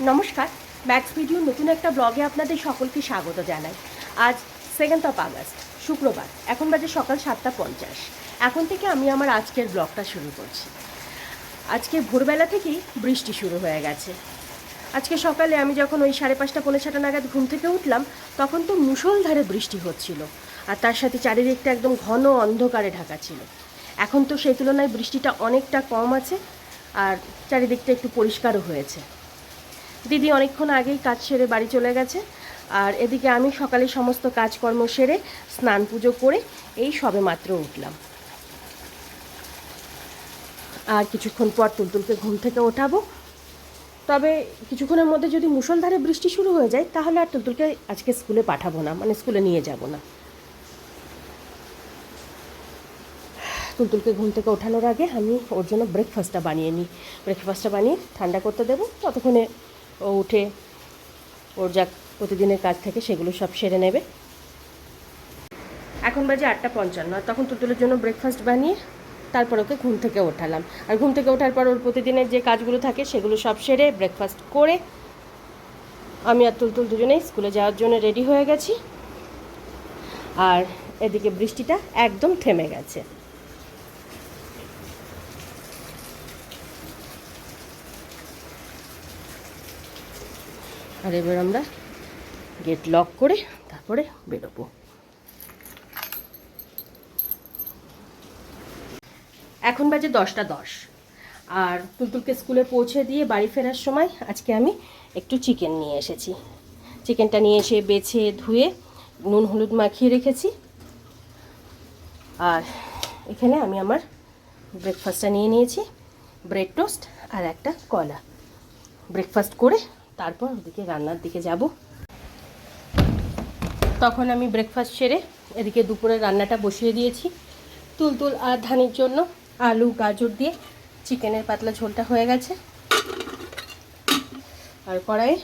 নমস্কার max video নতুন একটা ব্লগে আপনাদের সকলকে স্বাগত জানাই। আজ সেকেন্ড অফ আগস্ট শুক্রবার, এখন বাজে সকাল সাতটা পঞ্চাশ। এখন থেকে আমি আমার আজকের ব্লগটা শুরু করছি। আজকে ভোরবেলা থেকেই বৃষ্টি শুরু হয়ে গেছে। আজকে সকালে আমি যখন ওই সাড়ে পাঁচটা, পৌনে ছটা নাগাদ ঘুম থেকে উঠলাম, তখন তো মুষলধারে বৃষ্টি হচ্ছিল, আর তার সাথে চারিদিকটা একদম ঘন অন্ধকারে ঢাকা ছিল। এখন তো সেই তুলনায় বৃষ্টিটা অনেকটা কম আছে, আর চারিদিকটা একটু পরিষ্কারও হয়েছে। দিদি অনেকক্ষণ আগেই কাজ সেরে বাড়ি চলে গেছে। আর এদিকে আমি সকালে সমস্ত কাজকর্ম সেরে স্নান পুজো করে এই সবে মাত্র উঠলাম। আর কিছুক্ষণ পর তুলতুলকে ঘুম থেকে ওঠাবো। তবে কিছুক্ষণের মধ্যে যদি মুষলধারে বৃষ্টি শুরু হয়ে যায়, তাহলে আর তুলতুলকে আজকে স্কুলে পাঠাবো না মানে স্কুলে নিয়ে যাব না। তুলতুলকে ঘুম থেকে ওঠানোর আগে আমি ওর জন্য ব্রেকফাস্টটা বানিয়ে নিই। ব্রেকফাস্টটা বানিয়ে ঠান্ডা করতে দেবো। ততক্ষণে ও উঠে ওর যা প্রতিদিনের কাজ থাকে সেগুলো সব সেরে নেবে। এখন বাজে আটটা পঞ্চান্ন আর তখন তুলতুলের জন্য ব্রেকফাস্ট বানিয়ে তারপর ওকে ঘুম থেকে ওঠালাম। আর ঘুম থেকে ওঠার পর ওর প্রতিদিনের যে কাজগুলো থাকে সেগুলো সব সেরে ব্রেকফাস্ট করে আমি আর তুলতুল দুজনেই স্কুলে যাওয়ার জন্য রেডি হয়ে গেছি। আর এদিকে বৃষ্টিটা একদম থেমে গেছে। আর এবার আমরা গেট লক করে তারপরে বেরোবো। এখন বাজে দশটা দশ। আর তুলতুলকে স্কুলে পৌঁছে দিয়ে বাড়ি ফেরার সময় আজকে আমি একটু চিকেন নিয়ে এসেছি। চিকেনটা নিয়ে এসে বেছে ধুয়ে নুন, হলুদ মাখিয়ে রেখেছি। আর এখানে আমি আমার ব্রেকফাস্টটা নিয়ে নিয়েছি। ব্রেড টোস্ট আর একটা কলা। ব্রেকফাস্ট করে তারপর ওদিকে রান্নার দিকে যাব। তখন আমি ব্রেকফাস্ট সেরে এদিকে দুপুরে রান্নাটা বসিয়ে দিয়েছি। তুলতুল আর ধানির জন্য আলু, গাজর দিয়ে চিকেনের পাতলা ঝোলটা হয়ে গেছে। আর কড়াইয়ে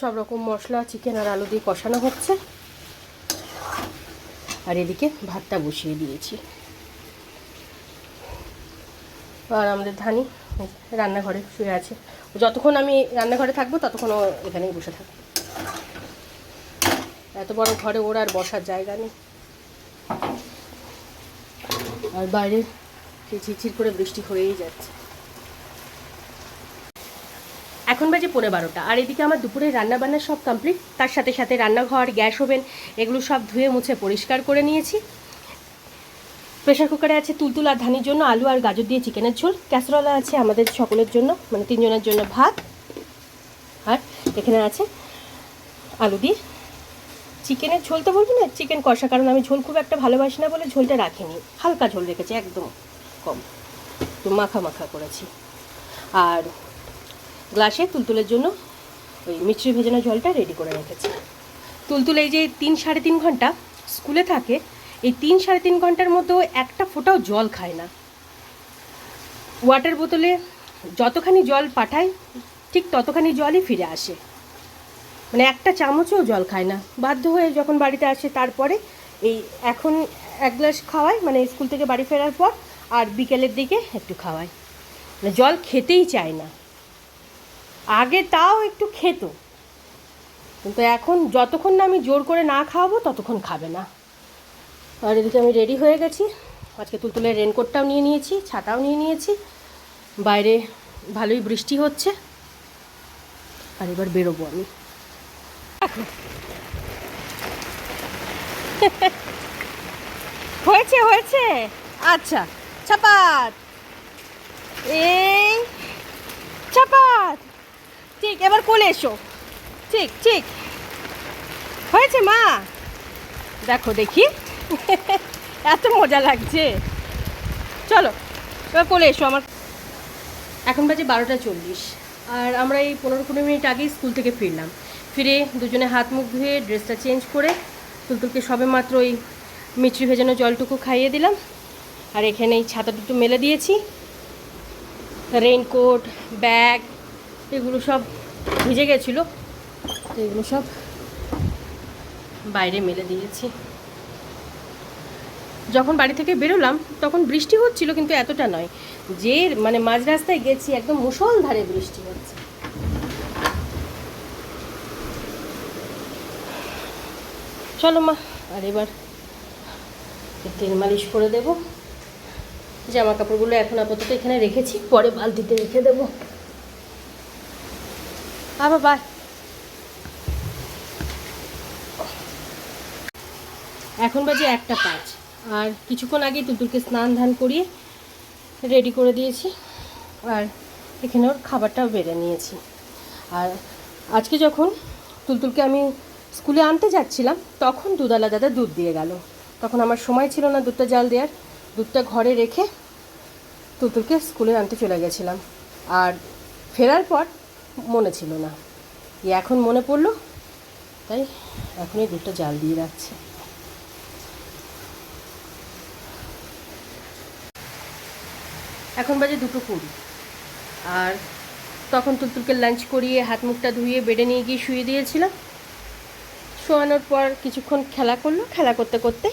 সব রকম মশলা, চিকেন আর আলু দিয়ে কষানো হচ্ছে। আর এদিকে ভাতটা বসিয়ে দিয়েছি। আর আমাদের ধানি রান্নাঘরে শুয়ে আছে। যতক্ষণ আমি রান্নাঘরে থাকব, ততক্ষণ ও এখানেই বসে থাকবে। এত বড় ঘরে ওর আর বসার জায়গা নেই। আর বাইরে ঝিরঝির করে বৃষ্টি হয়েই যাচ্ছে। এখন বাজে পনেরো বারোটা, আর এদিকে আমার দুপুরে রান্না বান্না সব কমপ্লিট তার সাথে সাথে রান্নাঘর, গ্যাস ওভেন, এগুলো সব ধুয়ে মুছে পরিষ্কার করে নিয়েছি। প্রেশার কুকারে আছে তুলতুল আর ধানির জন্য আলু আর গাজর দিয়ে চিকেনের ঝোল। ক্যাসরোলা আছে আমাদের সকলের জন্য মানে তিনজনের জন্য ভাত। আর এখানে আছে আলু দিয়ে। চিকেনের ঝোল তো বলব না চিকেন কষা, কারণ আমি ঝোল খুব একটা ভালোবাসি না বলে ঝোলটা রাখিনি। হালকা ঝোল রেখেছি, একদম কম। তো মাখা মাখা করেছি। আর গ্লাসে তুলতুলের জন্য ওই মিষ্টি ভেজানো জলটা রেডি করে রেখেছি। তুলতুল এই যে তিন সাড়ে তিন ঘণ্টা স্কুলে থাকে এই তিন সাড়ে তিন ঘণ্টার মধ্যেও একটা ফোঁটাও জল খায় না। ওয়াটার বোতলে যতখানি জল পাঠায়, ঠিক ততখানি জলই ফিরে আসে। মানে একটা চামচও জল খায় না। বাধ্য হয়ে যখন বাড়িতে আসে, তারপরে এই এখন এক গ্লাস খাওয়াই মানে স্কুল থেকে বাড়ি ফেরার পর, আর বিকেলের দিকে একটু খাওয়াই মানে জল খেতেই চায় না। আগে তাও একটু খেত। কিন্তু এখন যতক্ষণ না আমি জোর করে না খাওয়াবো, ততক্ষণ খাবে না। আর এদিকে আমি রেডি হয়ে গেছি। আজকে তুলতুলের রেনকোটটাও নিয়ে নিয়েছি, ছাতাও নিয়ে নিয়েছি। বাইরে ভালোই বৃষ্টি হচ্ছে। আর এবার বেরোবো আমি। হয়েছে হয়েছে। আচ্ছা চাপাত। এই, চাপাত। ঠিক, এবার কোলে এসো। ঠিক ঠিক। হয়েছে, মা। দেখো, দেখি। এত মজা লাগছে। চলো, এবার কোলে এসো আমার। এখন বাজে বারোটা চল্লিশ, আর আমরা এই পনেরো কুড়ি মিনিট আগেই স্কুল থেকে ফিরলাম। ফিরে দুজনে হাত মুখ ধুয়ে ড্রেসটা চেঞ্জ করে তুলতুলকে সবে মাত্র ওই মিষ্টি ভেজানো জলটুকু খাইয়ে দিলাম। আর এখানে এই ছাতা দুটো মেলে দিয়েছি। রেইনকোট, ব্যাগ, এগুলো সব ভিজে গেছিল। তো এগুলো সব বাইরে মেলে দিয়েছি। যখন বাড়ি থেকে বেরোলাম, তখন বৃষ্টি হচ্ছিল কিন্তু এতটা নয়। যে মানে মাঝ রাস্তায় গেছি, একদম মুষলধারে বৃষ্টি হচ্ছে। চলো মা, আর এবার তেল মালিশ করে দেব। জামা কাপড়গুলো এখন আপাতত এখানে রেখেছি, পরে বালতিতে রেখে দেব। আবার বাই। এখন বাজে একটা পাঁচ। আর কিছুক্ষণ আগেই তুতুলকে স্নান ধান করিয়ে রেডি করে দিয়েছি আর এখানে ওর খাবারটাও বেড়ে নিয়েছি। আর আজকে যখন তুলতুলকে আমি স্কুলে আনতে যাচ্ছিলাম, তখন দুধালা দাদা দুধ দিয়ে গেল। তখন আমার সময় ছিল না দুধটা জাল দেওয়ার। দুধটা ঘরে রেখে তুতুলকে স্কুলে আনতে চলে গেছিলাম। আর ফেরার পর মনে ছিল না। এখন মনে পড়ল, তাই এখনই দুধটা জাল দিয়ে রাখছি। এখন বাজে দুটো কুড়ি। আর তখন তুলতুলকে লাঞ্চ করিয়ে হাত মুখটা ধুয়ে বেডে নিয়ে গিয়ে শুয়ে দিয়েছিলাম। শোয়ানোর পর কিছুক্ষণ খেলা করল, খেলা করতে করতে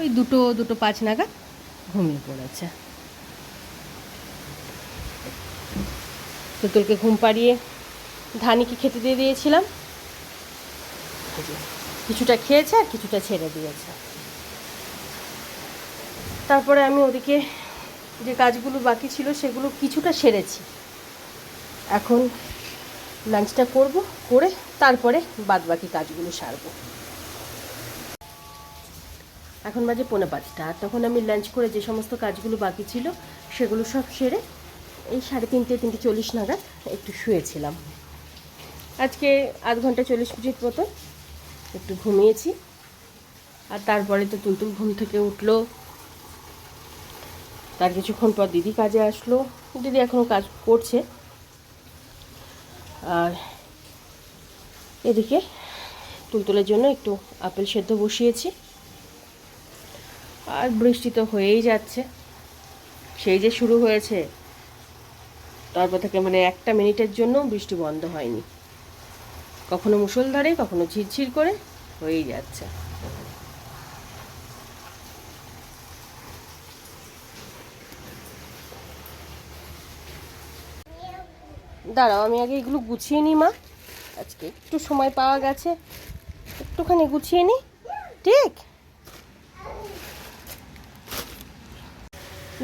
ওই দুটো দুটো পাঁচ নাগাদ ঘুমিয়ে পড়েছে। তুতুলকে ঘুম পাড়িয়ে ধানিকে খেতে দিয়ে দিয়েছিলাম। কিছুটা খেয়েছে আর কিছুটা ছেড়ে দিয়েছে। তারপরে আমি ওদিকে যে কাজগুলো বাকি ছিল সেগুলো কিছুটা সেরেছি। এখন লাঞ্চটা করব, করে তারপরে বাদ বাকি কাজগুলো সারবো। এখন বাজে পৌনে পাঁচটা, আর তখন আমি লাঞ্চ করে যে সমস্ত কাজগুলো বাকি ছিল সেগুলো সব সেরে এই সাড়ে তিনটে তিনটে চল্লিশ নাগাদ একটু শুয়েছিলাম। আজকে আধ ঘণ্টা চল্লিশ মিনিট মতো একটু ঘুমিয়েছি, আর তারপরে তো তুলতুল ঘুম থেকে উঠল। তার কিছুক্ষণ পর দিদি কাজে আসলো। দিদি এখনও কাজ করছে। আর এদিকে তুলতুলের জন্য একটু আপেল সেদ্ধ বসিয়েছি। আর বৃষ্টি তো হয়েই যাচ্ছে। সেই যে শুরু হয়েছে, তারপর থেকে মানে একটা মিনিটের জন্য বৃষ্টি বন্ধ হয়নি। কখনো মুষলধারে, কখনো ঝিরঝির করে, হয়েই যাচ্ছে। দাঁড়াও, আমি আগে এগুলো গুছিয়ে নিই, মা। আজকে একটু সময় পাওয়া গেছে। একটুখানি গুছিয়ে নিই, ঠিক?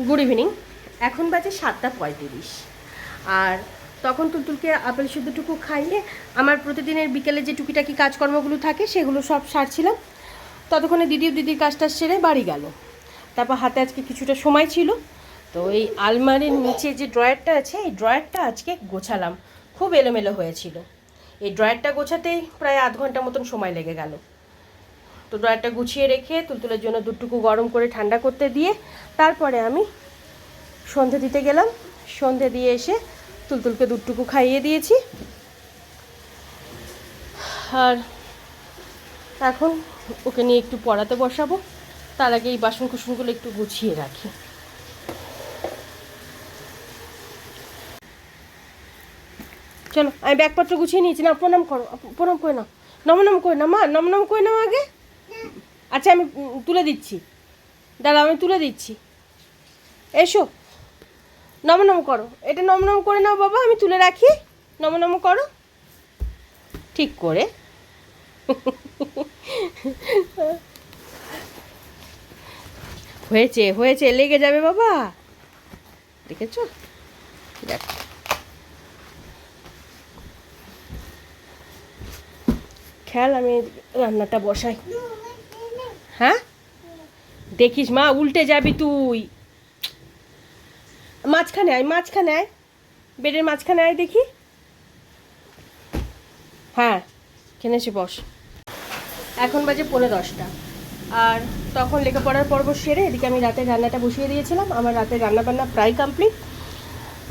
গুড ইভিনিং এখন বাজে সাতটা পঁয়ত্রিশ। আর তখন তুলতুলকে আপেল সিদ্ধটুকু খাইয়ে আমার প্রতিদিনের বিকেলে যে টুকিটাকি কাজকর্মগুলো থাকে, সেগুলো সব সারছিলাম। ততক্ষণে দিদিও দিদির কাজটা সেরে বাড়ি গেল। তারপর হাতে আজকে কিছুটা সময় ছিল। তো এই আলমারির নিচে যে ড্রয়ারটা আছে, এই ড্রয়ারটা আজকে গোছালাম। খুব এলোমেলো হয়েছিল। এই ড্রয়ারটা গোছাতেই প্রায় আধ ঘণ্টা মতন সময় লেগে গেল। তো ড্রয়ারটা গুছিয়ে রেখে তুলতুলের জন্য দুটুকু গরম করে ঠান্ডা করতে দিয়ে তারপরে আমি সন্ধে দিতে গেলাম। সন্ধে দিয়ে এসে তুলতুলকে দুটুকু খাইয়ে দিয়েছি। আর এখন ওকে নিয়ে একটু পড়াতে বসাবো। তার আগে এই বাসন কুসনগুলো একটু গুছিয়ে রাখি। চলো, আমি ব্যাগপত্র গুছিয়ে নিয়েছি না প্রণাম করো, প্রণাম করে নাও। নম নম করে নাও, মা নম নম করে নাও আগে। আচ্ছা আমি তুলে দিচ্ছি। দাদা আমি তুলে দিচ্ছি। এসো। নম নম করো। এটা নম নম করে নাও, বাবা, আমি তুলে রাখি। নম নম করো। ঠিক করে। হয়েছে হয়েছে, লেগে যাবে, বাবা। দেখেছ? দেখ খেয়াল, আমি রান্নাটা বসাই। হ্যাঁ? দেখিস মা, উল্টে যাবি তুই। মাঝখানে আয় মাঝখানে আয়। বেডের মাঝখানে আয় দেখি। হ্যাঁ এখানে এসে বস। এখন বাজে পনেরো দশটা। আর তখন লেখাপড়ার পর্ব সেরে এদিকে আমি রাতের রান্নাটা বসিয়ে দিয়েছিলাম। আমার রাতের রান্নাবান্না প্রায় কমপ্লিট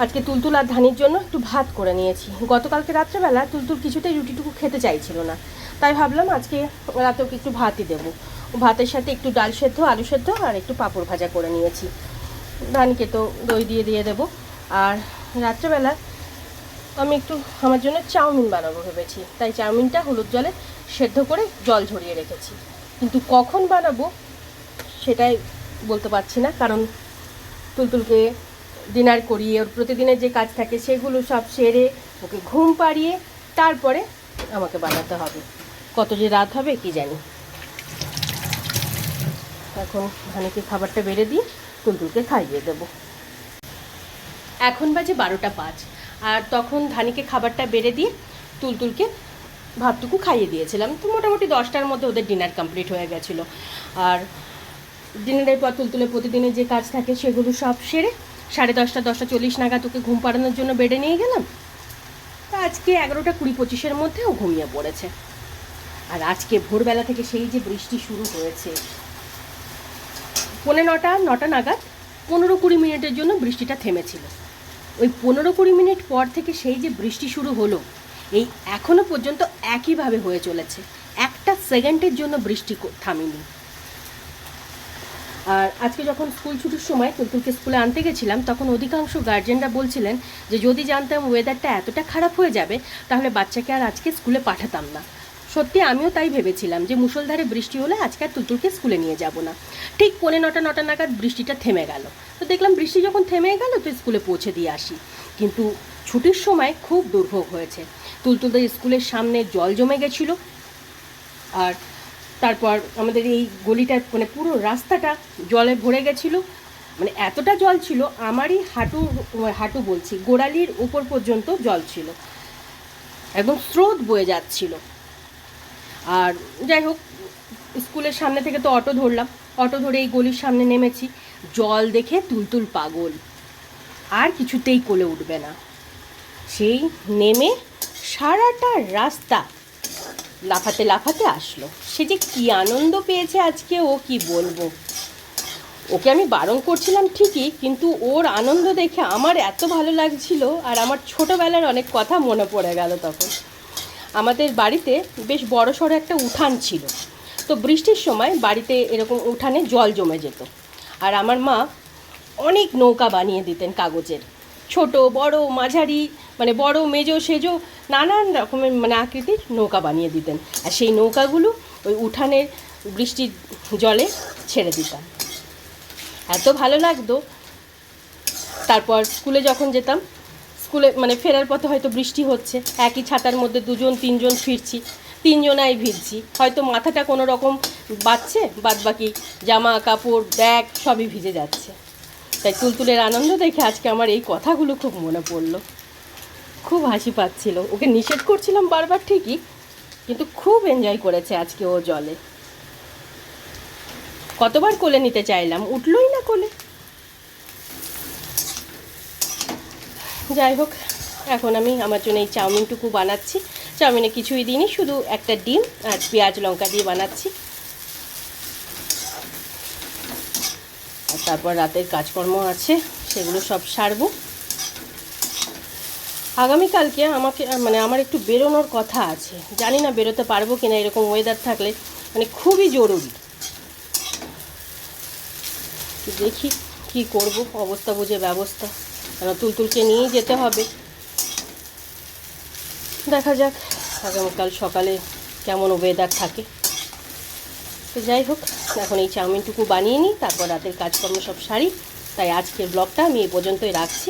আজকে তুলতুল আর ধানির জন্য একটু ভাত করে নিয়েছি। গতকালকে রাত্রেবেলা তুলতুল কিছুতেই রুটিটুকু খেতে চাইছিল না। তাই ভাবলাম আজকে রাতে ওকে একটু ভাতই দেবো। ভাতের সাথে একটু ডাল সেদ্ধ, আলু সেদ্ধ আর একটু পাঁপড় ভাজা করে নিয়েছি। ধানকে তো দই দিয়ে দিয়ে দেবো। আর রাত্রেবেলা আমি একটু আমার জন্য চাউমিন বানাবো ভেবেছি। তাই চাউমিনটা হলুদ জলে সেদ্ধ করে জল ঝরিয়ে রেখেছি। কিন্তু কখন বানাবো সেটাই বলতে পারছি না। কারণ তুলতুলকে ডিনার করিয়ে, ওর প্রতিদিনের যে কাজ থাকে সেগুলো সব সেরে ওকে ঘুম পাড়িয়ে তারপরে আমাকে বানাতে হবে। কত যে রাত হবে কি জানি। এখন ধানিকে খাবারটা বেড়ে দিয়ে তুলতুলকে খাইয়ে দেবো। এখন বাজে বারোটা পাঁচ, আর তখন ধানিকে খাবারটা বেড়ে দিয়ে তুলতুলকে ভাতটুকু খাইয়ে দিয়েছিলাম। তো মোটামুটি দশটার মধ্যে ওদের ডিনার কমপ্লিট হয়ে গেছিল। আর ডিনারের পর তুলতুলে প্রতিদিনের যে কাজ থাকে সেগুলো সব সেরে সাড়ে দশটা দশটা চল্লিশ নাগাদ ওকে ঘুম পাড়ানোর জন্য বেডে নিয়ে গেলাম। তা আজকে এগারোটা কুড়ি পঁচিশের মধ্যে ও ঘুমিয়ে পড়েছে। আর আজকে ভোরবেলা থেকে সেই যে বৃষ্টি শুরু হয়েছে, পৌনে নটা নটা নাগাদ পনেরো কুড়ি মিনিটের জন্য বৃষ্টিটা থেমেছিল। ওই পনেরো কুড়ি মিনিট পর থেকে সেই যে বৃষ্টি শুরু হলো, এই এখনও পর্যন্ত একইভাবে হয়ে চলেছে। একটা সেকেন্ডের জন্য বৃষ্টি থামেনি। আর আজকে যখন স্কুল ছুটির সময় তুলতুলকে স্কুলে আনতে গেছিলাম, তখন অধিকাংশ গার্জেনরা বলছিলেন যে, যদি জানতাম ওয়েদারটা এতটা খারাপ হয়ে যাবে, তাহলে বাচ্চাকে আর আজকে স্কুলে পাঠাতাম না। সত্যি আমিও তাই ভেবেছিলাম যে, মুষলধারে বৃষ্টি হলে আজকে আর তুলতুলকে স্কুলে নিয়ে যাব না। ঠিক পৌনে নটা নটা নাগাদ বৃষ্টিটা থেমে গেল। তো দেখলাম বৃষ্টি যখন থেমে গেল, তো স্কুলে পৌঁছে দিয়ে আসি। কিন্তু ছুটির সময় খুব দুর্ভোগ হয়েছে। তুলতুলদের স্কুলের সামনে জল জমে গেছিল। আর তারপর আমাদের এই গলিটা মানে পুরো রাস্তাটা জলে ভরে গেছিল। মানে এতটা জল ছিল, আমারই হাঁটু হাঁটু বলছি, গোড়ালির উপর পর্যন্ত জল ছিল। একদম স্রোত বয়ে যাচ্ছিল। আর যাই হোক, স্কুলের সামনে থেকে তো অটো ধরলাম। অটো ধরে এই গলির সামনে নেমেছি। জল দেখে তুলতুল পাগল। আর কিছুতেই কোলে উঠবে না। সেই নেমে সারাটা রাস্তা লাফাতে লাফাতে আসলো। সে যে কি আনন্দ পেয়েছে আজকে ও কি বলব? ওকে আমি বারণ করছিলাম ঠিকই, কিন্তু ওর আনন্দ দেখে আমার এত ভালো লাগছিল আর আমার ছোটোবেলার অনেক কথা মনে পড়ে গেল তখন। আমাদের বাড়িতে বেশ বড় সড়ো একটা উঠান ছিল। তো বৃষ্টির সময় বাড়িতে এরকম উঠানে জল জমে যেত। আর আমার মা অনেক নৌকা বানিয়ে দিতেন কাগজের। ছোট, বড়, মাঝারি মানে বড় মেজো সেজো নানান রকমের মানে আকৃতির নৌকা বানিয়ে দিতেন। আর সেই নৌকাগুলো ওই উঠানের বৃষ্টির জলে ছেড়ে দিতাম। এত ভালো লাগতো। তারপর স্কুলে যখন যেতাম, স্কুলে মানে ফেরার পথে হয়তো বৃষ্টি হচ্ছে, একই ছাতার মধ্যে দুজন, তিনজন ফিরছি, তিনজনাই ভিজছি। হয়তো মাথাটা কোনো রকম বাচ্ছে বাদ বাকি জামা, কাপড়, ব্যাগ সবই ভিজে যাচ্ছে। তাই তুলতুলের আনন্দ দেখে আজকে আমার এই কথাগুলো খুব মনে পড়ল। খুব হাসি পাচ্ছিল। ওকে নিষেধ করছিলাম বারবার ঠিকই, কিন্তু খুব এনজয় করেছে আজকে ও জলে। কতবার কোলে নিতে চাইলাম? উঠলই না কোলে। যাই হোক, এখন আমি আমার জন্য এই চাউমিনটুকু বানাচ্ছি। চাউমিনে কিছুই দিইনি, শুধু একটা ডিম আর পেঁয়াজ লঙ্কা দিয়ে বানাচ্ছি। আর তারপর রাতের কাজকর্ম আছে, সেগুলো সব সারবো। আগামীকালকে আমাকে মানে আমার একটু বেরোনোর কথা আছে। জানি না বেরোতে পারব কিনা, এরকম ওয়েদার থাকলে মানে খুবই জরুরি। দেখি কি করব, অবস্থা বুঝে ব্যবস্থা। কেন, তুলতুলকে নিয়েই যেতে হবে। দেখা যাক, আগামীকাল সকালে কেমন ওয়েদার থাকে। তো যাই হোক, এখন এই চাউমিনটুকু বানিয়ে নিই, তারপর রাতের কাজকর্ম সব সারি। তাই আজকের ব্লগটা আমি এই পর্যন্তই রাখছি।